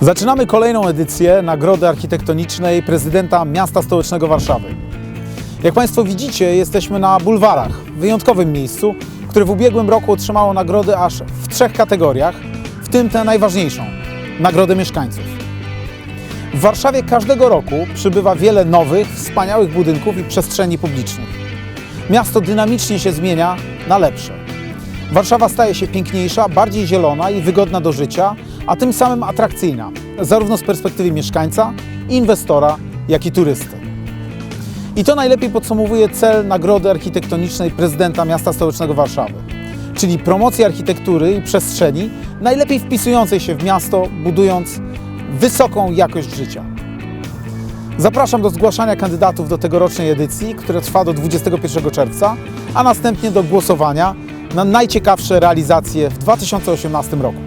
Zaczynamy kolejną edycję Nagrody Architektonicznej prezydenta miasta stołecznego Warszawy. Jak Państwo widzicie, jesteśmy na bulwarach, wyjątkowym miejscu, które w ubiegłym roku otrzymało nagrody aż w trzech kategoriach, w tym tę najważniejszą Nagrodę Mieszkańców. W Warszawie każdego roku przybywa wiele nowych, wspaniałych budynków i przestrzeni publicznych. Miasto dynamicznie się zmienia na lepsze. Warszawa staje się piękniejsza, bardziej zielona i wygodna do życia, a tym samym atrakcyjna, zarówno z perspektywy mieszkańca, inwestora, jak i turysty. I to najlepiej podsumowuje cel Nagrody Architektonicznej prezydenta miasta stołecznego Warszawy, czyli promocji architektury i przestrzeni najlepiej wpisującej się w miasto, budując wysoką jakość życia. Zapraszam do zgłaszania kandydatów do tegorocznej edycji, która trwa do 21 czerwca, a następnie do głosowania na najciekawsze realizacje w 2018 roku.